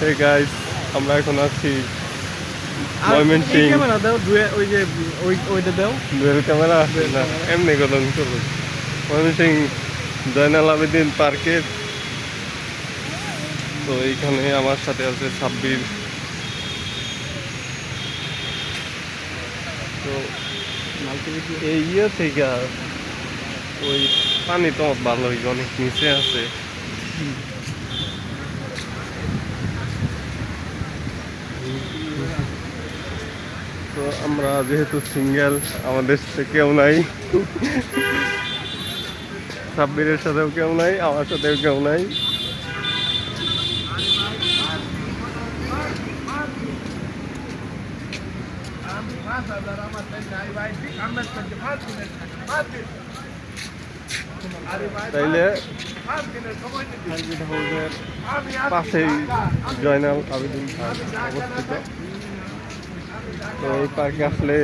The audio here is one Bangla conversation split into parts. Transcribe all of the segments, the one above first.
Hey guys, আমরা এখন আছি ময়মনসিং ক্যামেরা দাও ওই যে ওই ওইটা দাও। দুয়েল ক্যামেরা না এমনি গলন চলবে ময়মনসিং জয়নাল আবেদিন পার্কের তো এইখানে আমার সাথে আছে ছাব্বির তো এই ইয়ে থেকে ওই পানি তো ভালোই অনেক নিচে আছে। তো আমরা যেহেতু সিঙ্গেল, আমাদের সাথে কেউ নাই। সাব্বিরের সাথেও কেউ নাই, আমার সাথেও কেউ নাই। তাইলে হাউসের পাশেই জয়নাল আবেদিন অবস্থিত। তো এই পার্কে আসলে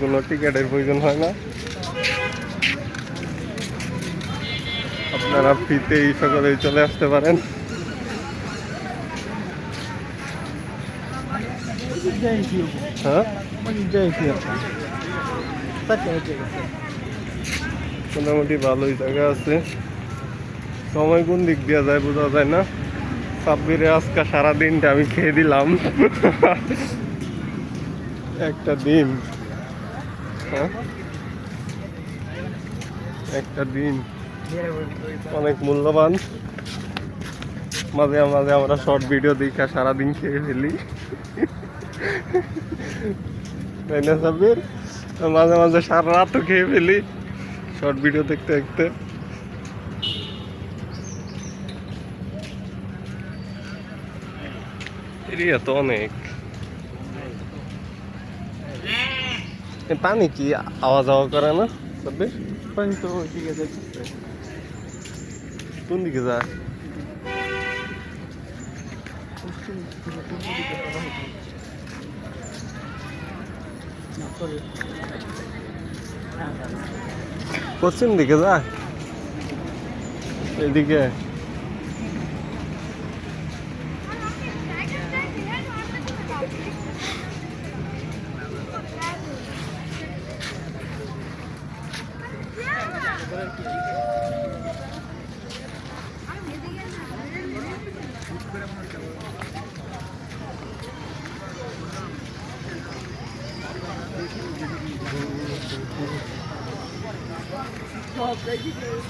কোনো টিকিটের প্রয়োজন হয় না। আপনারা ফ্রিতেই সকলেই চলে আসতে পারেন। হ্যাঁ? মোটামুটি ভালোই জায়গা আছে। সময় কোন দিক দিয়ে যায় বোঝা যায় না। সাব্বিরে আজকে সারাদিনটা আমি খেয়ে দিলাম। একটা দিন হ্যাঁ? একটা দিন অনেক মূল্যবান। মাঝে মাঝে আমরা শর্ট ভিডিও দেখা সারাদিন খেয়ে ফেলি। তাই না সাব্বির? মাঝে মাঝে সারা রাতও খেয়ে ফেলি। শর্ট ভিডিও দেখতে দেখতে এরিয়া তো অনেক এ পানি কি আওয়াজ আওয়া করে না সাব্বির পানি তো ঠিক আছে কোন দিকে যায় পশ্চিম দিকে যা এদিকে Thank you. Topla gidiyoruz.